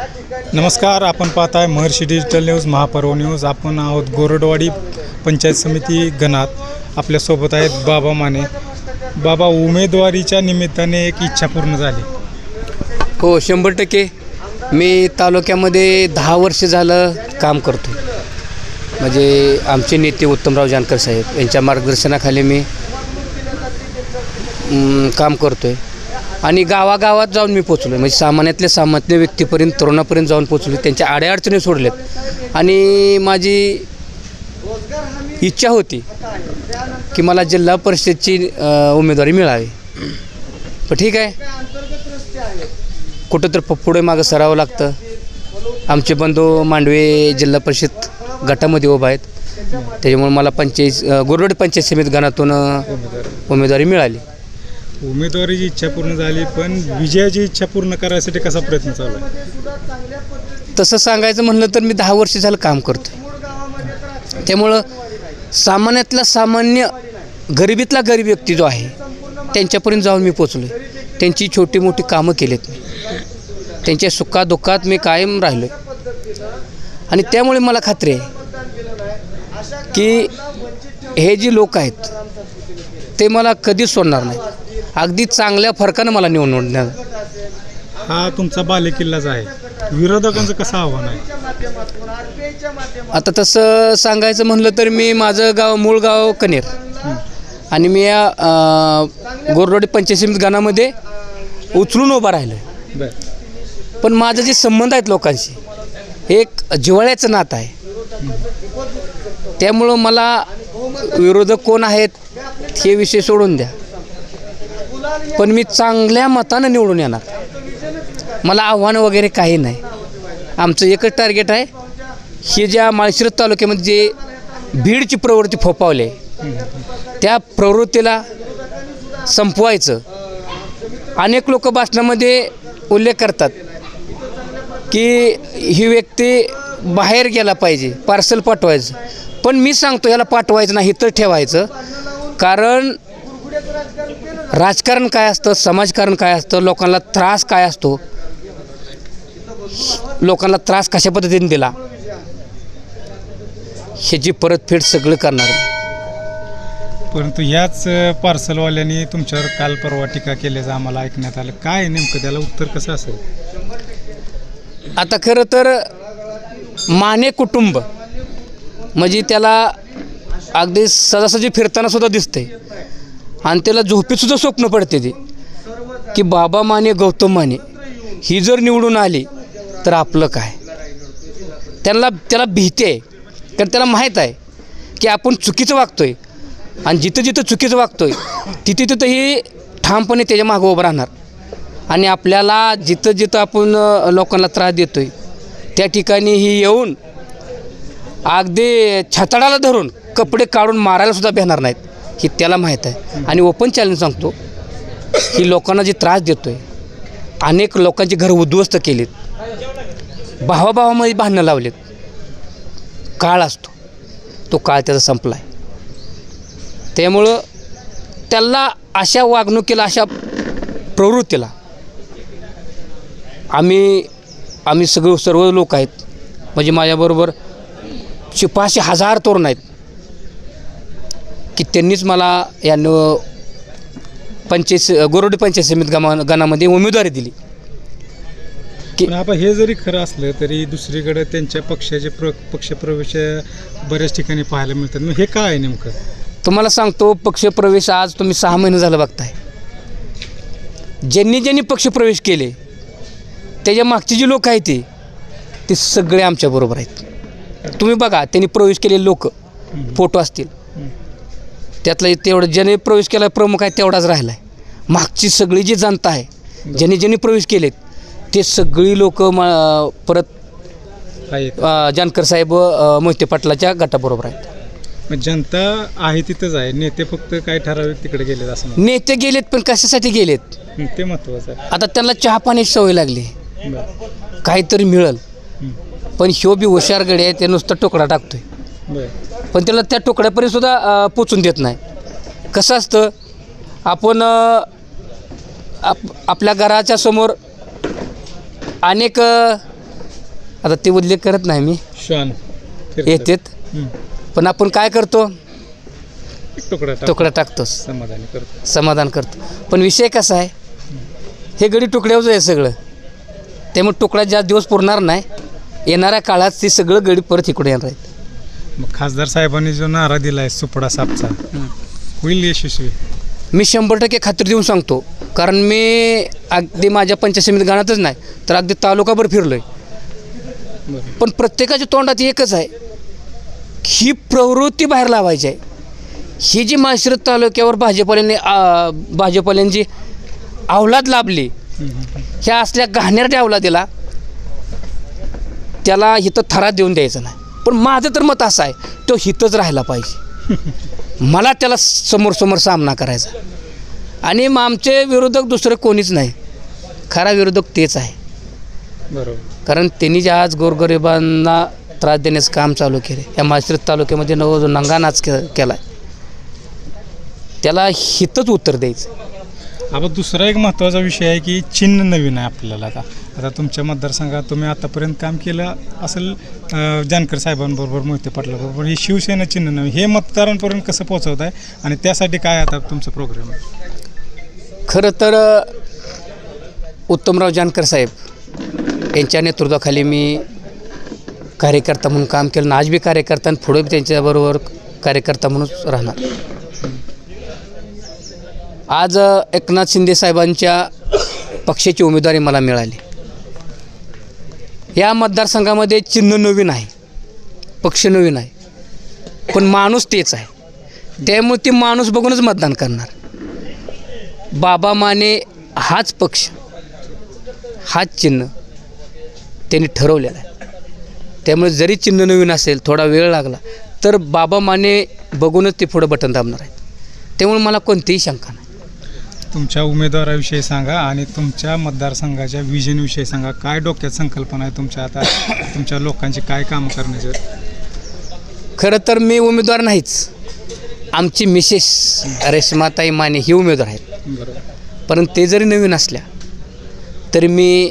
नमस्कार आपण पाहत आहे Maharshi digital news Mahaparv news आपण आहोत गोरडवाडी पंचायत समिती गणात. आपल्यासोबत आहेत बाबा माने. बाबा उमेदवारीच्या निमित्ताने एक इच्छा पूर्ण झाली. हो शंभर टक्के. मी तालुक्यामध्ये दहा वर्ष झालं काम करतो म्हणजे आमचे नेते उत्तमराव जानकर साहेब यांच्या मार्गदर्शनाखाली मी काम करतो आहे आणि गावागावात जाऊन मी पोचलो म्हणजे सामान्यातल्या सामान्य व्यक्तीपर्यंत तरुणापर्यंत जाऊन पोचलो त्यांच्या अडचणी सोडल्यात. आणि माझी इच्छा होती की मला जिल्हा परिषदची उमेदवारी मिळावी. पण ठीक आहे. कुठं तर प- पुढे मागं सरावं लागतं. आमचे बंधू मांडवे जिल्हा परिषद गटामध्ये उभा आहेत. त्याच्यामुळे मला पंचायत अ, गोरवड पंचायत समिती गणातून उमेदवारी मिळाली. उमेदवारीची इच्छा पूर्ण झाली पण विजयाची इच्छा पूर्ण करायसाठी कसा प्रयत्न चालू आहे? तसं सांगायचं म्हणलं तर मी दहा वर्ष झालं काम करतो त्यामुळं सामान्यातला सामान्य गरिबीतला गरीब व्यक्ती जो आहे त्यांच्यापर्यंत जाऊन मी पोचलो त्यांची छोटी मोठी कामं केलीत मी. त्यांच्या सुखादुःखात मी कायम राहिलो आणि त्यामुळे मला खात्री आहे की हे जे लोक आहेत ते मला कधीच सोडणार नाही अगदी चांगल्या फरकानं मला निवडणार हा तुमचा बालेकिल्लाच आहे. विरोधकांचं कसं आव्हान आहे? आता तसं सांगायचं म्हणलं तर मी माझं गाव मूळ गाव कनेर. आणि मी या अं, गोररोडी पंचायत समिती गणामध्ये उचलून उभा राहिलो बरं. पण माझं जे संबंध आहेत लोकांशी हे एक जिव्हाळ्याचं नातं आहे. त्यामुळं मला विरोधक कोण आहेत हे विषय सोडून द्या. पण मी चांगल्या मतानं निवडून येणार. मला आव्हान वगैरे काही नाही. आमचं एकच टार्गेट आहे हे ज्या माळशिरस तालुक्यामध्ये जे भीडची प्रवृत्ती फोपावली आहे त्या प्रवृत्तीला संपवायचं. अनेक लोक भाषणामध्ये उल्लेख करतात की ही व्यक्ती बाहेर गेला पाहिजे पार्सल पाठवायचं. पण मी सांगतो याला पाठवायचं नाही तर ठेवायचं. कारण राजकारण काय असतं? समाजकारण काय असतं? लोकांना त्रास काय असतो? लोकांना त्रास कशा पद्धतीने दिला? ह्याची परतफेड सगळं करणार. परंतु ह्याच पार्सलवाल्यांनी तुमच्यावर काल परवा टीका केल्याचं आम्हाला ऐकण्यात आलं. काय नेमकं? त्याला उत्तर कसं असेल? आता खरं तर माने कुटुंब म्हणजे त्याला अगदी सहजासहजी फिरताना सुद्धा दिसते आणि त्याला झोपेतसुद्धा स्वप्न पडते ते. की बाबा माने गौतम माने ही जर निवडून आली तर आपलं काय? त्यांना त्याला भीती आहे. कारण त्याला माहीत आहे की आपण चुकीचं वागतोय. आणि जिथं जिथं चुकीचं वागतोय तिथे तिथंही ठामपणे त्याच्या मागं उभं राहणार. आणि आपल्याला जिथं जिथं आपण लोकांना त्रास देतोय त्या ठिकाणी ही येऊन अगदी छताडाला धरून कपडे काढून मारायला सुद्धा नाहीत. हे त्याला माहीत आहे. आणि ओपन चॅलेंज सांगतो ही लोकांना जे त्रास देतो आहे अनेक लोकांची घर उद्ध्वस्त केलेत. भावाभावामध्ये भांडणं लावलेत. काळ असतो. तो काळ त्याचा संपला आहे त्यामुळं त्याला अशा वागणुकीला अशा प्रवृत्तीला आम्ही आम्ही सगळं सर्व लोक आहेत. म्हणजे माझ्याबरोबर शिपाशे हजार तोरण आहेत. त्यांनीच मला या न पंचायत गोरोडी पंचायत समिती गमा गणामध्ये उमेदवारी दिली. की पण आपण हे जरी खरं असलं तरी दुसरीकडे त्यांच्या पक्षाचे प्र पक्षप्रवेश बऱ्याच ठिकाणी पाहायला मिळतात. मग हे काय आहे नेमकं? तुम्हाला सांगतो पक्षप्रवेश आज तुम्ही सहा महिने झालं बघताय. ज्यांनी ज्यांनी पक्षप्रवेश केले त्याच्या मागचे जे लोक आहेत ते ते सगळे आमच्याबरोबर आहेत. तुम्ही बघा त्यांनी प्रवेश केलेले लोक फोटो असतील. त्यातलं तेवढं ज्याने प्रवेश केला प्रमुख आहे तेवढाच राहिला आहे मागची सगळी जी जनता आहे ज्यांनी ज्यांनी प्रवेश केलेत ते सगळी लोक परत एक अ, जानकर साहेब मोहिते पाटलाच्या गटाबरोबर आहेत. जनता आहे तिथंच आहे. नेते फक्त काय ठराविक तिकडे गेलेत असं. नेते गेलेत पण कशासाठी गेलेत? ते महत्त्वाचं आता त्यांना चहा पाण्याची सवय लागली. आहे बरं. काहीतरी मिळल. पण ह्यो बी हुशार गडी आहे ते नुसतं तुकडा टाकतोय. पण त्याला त्या तुकड्यापर्यंत सुद्धा पोचून देत नाही. कसं असतं आपण आप आपल्या घराच्या समोर अनेक आता ते उल्लेख करत नाही मी. श्वान येतेत. पण आपण काय करतो? तुकडा टाक. तुकडा टाकतोच समाधानी करतो. समाधान करतो. पण विषय कसा आहे? हे गडी तुकड्यावरच आहे सगळं. त्यामुळे तुकडा ज्या दिवस पुरणार नाही येणाऱ्या काळात ते सगळं गडी परत इकडे येणार आहेत. मग खासदार साहेबांनी जो नारा दिलाय सुपडा सापचा होईल यशस्वी. मी शंभर टक्के खात्री देऊन सांगतो. कारण मी अगदी माझ्या पंचायत समिती गाण्यातच नाही तर अगदी तालुकाभर फिरलो आहे पण प्रत्येकाच्या तोंडात एकच आहे. ही प्रवृत्ती बाहेर लावायची आहे. ही जी माळशिरस तालुक्यावर भाजपल्यांनी भाजपल्यांची अवलाद लाभली ह्या असल्या घाणेरड्या अवलादीला त्याला हिथं थरात देऊन द्यायचं नाही. पण माझं तर मत असं आहे तो हिथंच राहायला पाहिजे. मला त्याला समोर समोर सामना करायचा. आणि मग आमचे विरोधक दुसरं कोणीच नाही. खरा विरोधक तेच आहे. बरोबर. कारण त्यांनी जे आज गोरगरिबांना त्रास देण्याचं काम चालू केले या माळशिरस तालुक्यामध्ये नव जो नंगा नाच के केला त्याला हितच उत्तर द्यायचं. आता दुसरा एक महत्त्वाचा विषय आहे की चिन्ह नवीन आहे आपल्याला आता. आता तुमच्या मतदारसंघात तुम्ही आतापर्यंत काम केलं असेल जानकर साहेबांबरोबर मोहिते पाटलाबरोबर हे शिवसेना चिन्ह नाही हे मतदारांपर्यंत कसं पोहोचवत आहे आणि त्यासाठी काय आता तुमचं प्रोग्राम आहे? खरं तर उत्तमराव जानकर साहेब यांच्या नेतृत्वाखाली मी कार्यकर्ता म्हणून काम केलं आज बी कार्यकर्ता आणि पुढे बी त्यांच्याबरोबर कार्यकर्ता म्हणून राहणार. आज एकनाथ शिंदे साहेबांच्या पक्षाची उमेदवारी मला मिळाली. या मतदारसंघामध्ये चिन्ह नवीन आहे. पक्ष नवीन आहे. पण माणूस तेच आहे. त्यामुळे ते माणूस बघूनच मतदान करणार. बाबा माने हाच पक्ष हाच चिन्ह त्यांनी ठरवलेला आहे. त्यामुळे जरी चिन्ह नवीन असेल थोडा वेळ लागला तर बाबा माने बघूनच ते पुढं बटन दाबणार आहेत. त्यामुळे मला कोणतीही शंका नाही. तुमच्या उमेदवाराविषयी सांगा आणि तुमच्या मतदारसंघाच्या विजनविषयी सांगा. काय डोक्यात संकल्पना आहे तुमच्या? आता तुमच्या लोकांची काय कामं करण्याचे? खरं तर मी उमेदवार नाहीच. आमची मिसेस रेश्माताई माने ही उमेदवार आहेत. बरोबर. परंतु ते जरी नवीन असल्या तरी मी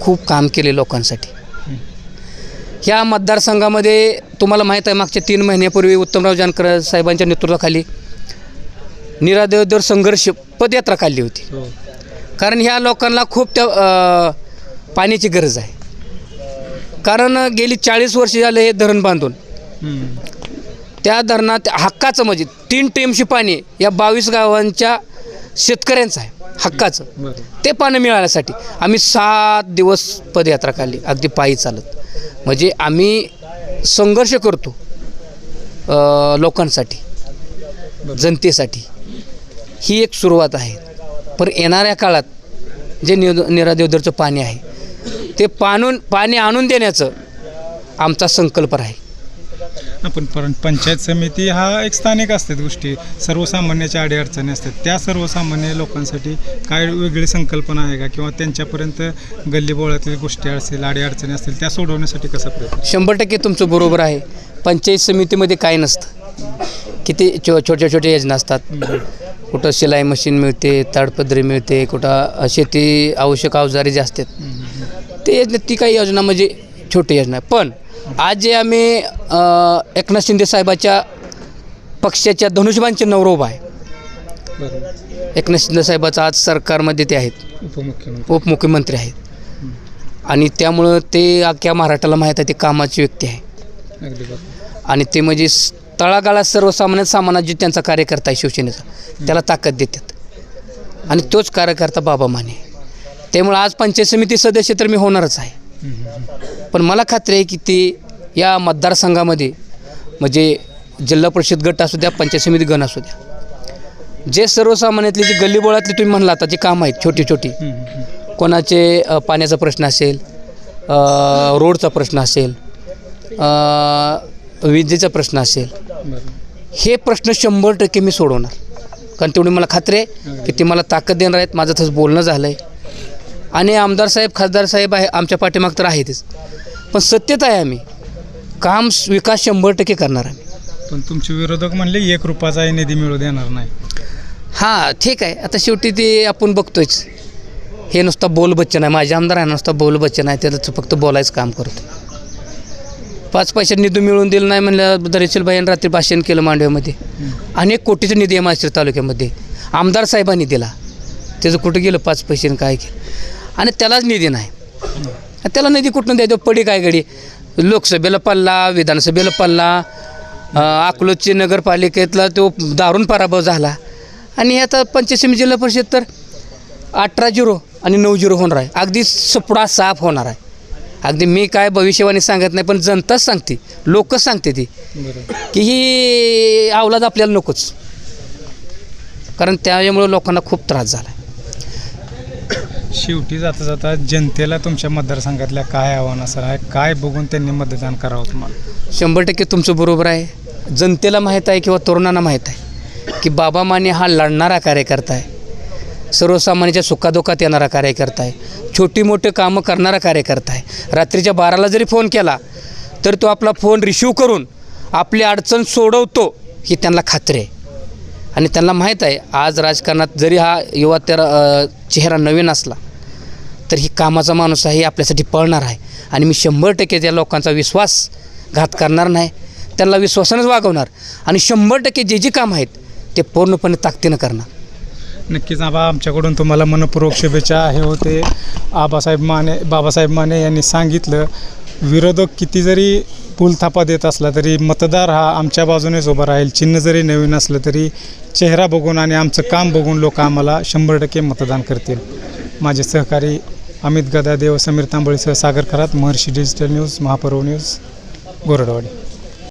खूप काम केले लोकांसाठी. ह्या मतदारसंघामध्ये तुम्हाला माहीत आहे मागच्या तीन महिन्यापूर्वी उत्तमराव जानकर साहेबांच्या नेतृत्वाखाली निरादेवदर संघर्ष पदयात्रा काढली होती. हो. कारण ह्या लोकांना खूप त्या अ, पाण्याची गरज आहे. कारण गेली चाळीस वर्ष झाले हे धरण बांधून. त्या धरणात हक्काचं म्हणजे तीन टेमशी पाणी या बावीस गावांच्या शेतकऱ्यांचं आहे हक्काचं. ते पाणी मिळाल्यासाठी आम्ही सात दिवस पदयात्रा काढली अगदी पायी चालत. म्हणजे आम्ही संघर्ष करतो अ, लोकांसाठी. जनतेसाठी. ही एक सुरुवात आहे. पण येणाऱ्या काळात जे नि निरादेवदरचं पाणी आहे ते पाणून पाणी आणून देण्याचं आमचा संकल्प आहे आपण पण पंचायत समिती हा एक स्थानिक असतात गोष्टी. सर्वसामान्याच्या अडीअडचणी असतात. त्या सर्वसामान्य लोकांसाठी काय वेगळी संकल्पना आहे का? किंवा त्यांच्यापर्यंत गल्लीबोळातील गोष्टी असतील अडीअडचणी असतील त्या सोडवण्यासाठी कसा प्रयत्न? शंभर टक्के तुमचं बरोबर आहे. पंचायत समितीमध्ये काय नसतं. किती छो छोट्या छोट्या योजना असतात. कुठं शिलाई मशीन मिळते ताडपदरी मिळते कुठं शेती आवश्यक अवजारे जे असतात. ते योजना- ती काही योजना म्हणजे छोटी योजना. आहे पण आज जे आम्ही एकनाथ शिंदे साहेबाच्या पक्षाच्या धनुष्यबाण चिन्हावर उभा आहे. एकनाथ शिंदे साहेबाचं आज सरकारमध्ये ते आहेत. उपमुख्यमंत्री. उपमुख्यमंत्री आहेत. आणि त्यामुळं ते अख्ख्या महाराष्ट्राला माहीत आहे ते कामाची व्यक्ती आहे. आणि ते म्हणजे तळागाळात सर्वसामान्य सामान्यात जे त्यांचा कार्यकर्ता आहे शिवसेनेचा त्याला ताकद देतात. आणि तोच कार्यकर्ता बाबा माने. त्यामुळे आज पंचायत समिती सदस्य तर मी होणारच आहे. पण मला खात्री आहे की ते या मतदारसंघामध्ये म्हणजे जिल्हा परिषद गट असू द्या पंचायत समिती गण असू द्या जे सर्वसामान्यातले जे गल्लीबोळातले तुम्ही म्हणला आता जे काम आहेत छोटी छोटी कोणाचे पाण्याचा प्रश्न असेल रोडचा प्रश्न असेल विजेचा प्रश्न असेल. हे प्रश्न शंभर टक्के मी सोडवणार. कारण तेवढी मला खात्री आहे की ते मला ताकद देणार आहेत. माझं तसं बोलणं झालं आहे आणि आमदार साहेब खासदार साहेब आहे आमच्या पाठीमाग तर आहेतच. पण सत्यत आहे आम्ही. काम विकास शंभर टक्के करणार आम्ही. पण तुमचे विरोधक म्हणले एक रुपयाचाही निधी मिळू देणार नाही. हां ठीक आहे. आता शेवटी ते आपण बघतोयच. हे नुसतं बोल बच्चन आहे. माझे आमदार आहे नुसतं बोल बच्चन आहे. त्याचं फक्त बोलायचं काम करतो पाच पैशात निधी मिळवून दिलं नाही म्हणलं दरेशील रात्री भाषण केलं मांडव्यामध्ये. अनेक कोटीचा निधी आहे माश्री तालुक्यामध्ये. आमदार साहेबांनी दिला. त्याचं कुठं गेलं? पाच पैसे काय केलं? आणि त्यालाच निधी नाही. त्याला निधी कुठून द्यायचं? पडी काय गडी लोकसभेला पडला विधानसभेला पडला अं, नगरपालिकेतला तो दारुण पराभव झाला. आणि आता पंचायत जिल्हा परिषद तर अठरा झिरो आणि नऊ झिरो होणार आहे. अगदी सपडा साफ होणार आहे. अगदी मी काय भविष्यवाणी सांगत नाही पण जनताच सांगते लोकच सांगते ती. की ही अवलाद आपल्याला नकोच. कारण त्यामुळे लोकांना खूप त्रास झाला शेवटी जाता जाता जनतेला तुमच्या मतदारसंघातल्या काय आव्हान असणार आहे काय बघून त्यांनी मतदान करावं तुम्हाला? शंभर टक्के तुमचं बरोबर आहे. जनतेला माहीत आहे किंवा तरुणांना माहीत आहे की बाबा माने हा लढणारा कार्यकर्ता आहे. सर्वसामान्यांच्या सुखादुखात येणारा कार्यकर्ता आहे. छोटी मोठी कामं करणारा कार्यकर्ता आहे. रात्रीच्या बाराला जरी फोन केला तर तो आपला फोन रिसिव्ह करून आपली अडचण सोडवतो ही त्यांना खात्री आहे. आणि त्यांना माहीत आहे आज राजकारणात जरी हा युवा त्या चेहरा नवीन असला तर ही कामाचा माणूस आहे हे आपल्यासाठी पळणार आहे. आणि मी शंभर टक्के त्या लोकांचा विश्वास घात करणार नाही. त्यांना विश्वासानंच वागवणार. आणि शंभर टक्के जे जे काम आहेत ते पूर्णपणे ताकदीनं करणार. नक्कीच आबा आमच्याकडून तुम्हाला मनपूर्वक शुभेच्छा. हे होते आबासाहेब माने बाबासाहेब माने यांनी सांगितलं विरोधक किती जरी पुलथापा देत असला तरी मतदार हा आमच्या बाजूनेच उभा राहील. चिन्ह जरी नवीन असलं तरी चेहरा बघून आणि आमचं काम बघून लोक आम्हाला शंभर टक्के मतदान करतील. माझे सहकारी Amit गदादेव Sameer तांबळीसह Sagar Karat Maharshi digital news Mahaparv news Goradwadi.